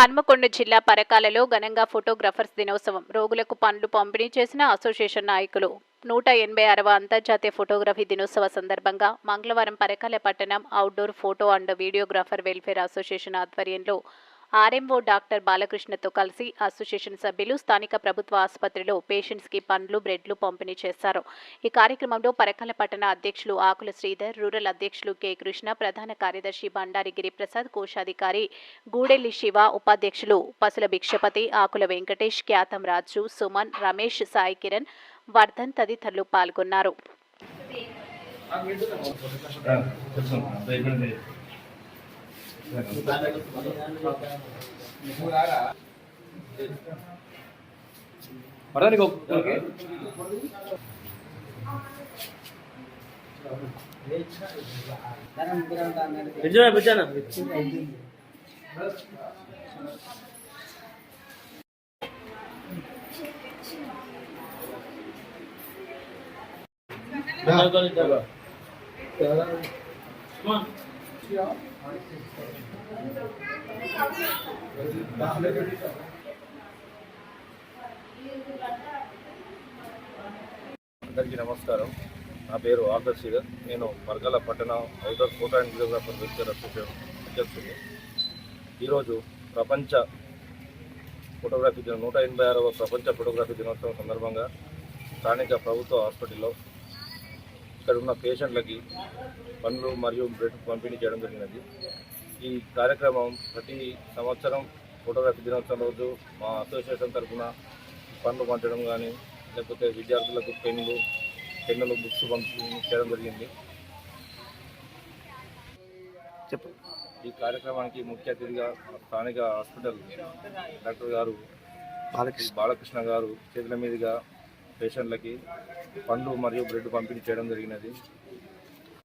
హన్మకొండ జిల్లా పరకాలలో ఘనంగా ఫోటోగ్రఫర్స్ దినోత్సవం. రోగులకు పనులు పంపిణీ చేసిన అసోసియేషన్ నాయకులు. నూట ఎనభై అరవ అంతర్జాతీయ ఫోటోగ్రఫీ దినోత్సవ సందర్భంగా మంగళవారం పరకాల పట్టణం outdoor photo and videographer welfare association ఆధ్వర్యంలో ఆర్ఎంఓ డాక్టర్ బాలకృష్ణతో కలిసి అసోసియేషన్ సభ్యులు స్థానిక ప్రభుత్వ ఆసుపత్రిలో పేషెంట్స్కి పండ్లు బ్రెడ్లు పంపిణీ చేశారు. ఈ కార్యక్రమంలో పరకాల పట్టణ అధ్యక్షులు ఆకుల శ్రీధర్ రూరల్ అధ్యక్షులు కె. కృష్ణ ప్రధాన కార్యదర్శి బండారి గిరిప్రసాద్ కోశాధికారి గూడెల్లి శివ ఉపాధ్యక్షులు పసుల భిక్షపతి ఆకుల వెంకటేష్ ఖ్యాతం రాజు సుమన్ రమేష్ సాయి కిరణ్ వర్ధన్ తదితరులు పాల్గొన్నారు. పడదానికి ఓకే అందరికీ నమస్కారం. నా పేరు ఆదర్ శ్రీధర్. నేను పరగల పట్టణ outer photo and videographer welfare association అధ్యక్షుడిని. ఈరోజు ప్రపంచ ఫోటోగ్రఫీ దినం నూట ఎనభై ఆరవ ప్రపంచ ఫోటోగ్రఫీ దినోత్సవం సందర్భంగా స్థానిక ప్రభుత్వ హాస్పిటల్లో ఇక్కడ ఉన్న పేషెంట్లకి పండ్లు మరియు బ్రెడ్ పంపిణీ చేయడం జరిగినది. ఈ కార్యక్రమం ప్రతి సంవత్సరం ఫోటోగ్రఫీ దినోత్సవం రోజు మా అసోసియేషన్ తరఫున పండ్లు పంచడం కానీ లేకపోతే విద్యార్థులకు పెన్నులు పెన్నులు బుక్స్ పంపిణీ చేయడం జరిగింది. చెప్పు. ఈ కార్యక్రమానికి ముఖ్య అతిథిగా స్థానిక హాస్పిటల్ డాక్టర్ గారు బాలకృష్ణ గారు చేతుల మీదుగా పేషెంట్లకి పండ్లు మరియు బ్రెడ్ పంపిణీ చేయడం జరిగినది.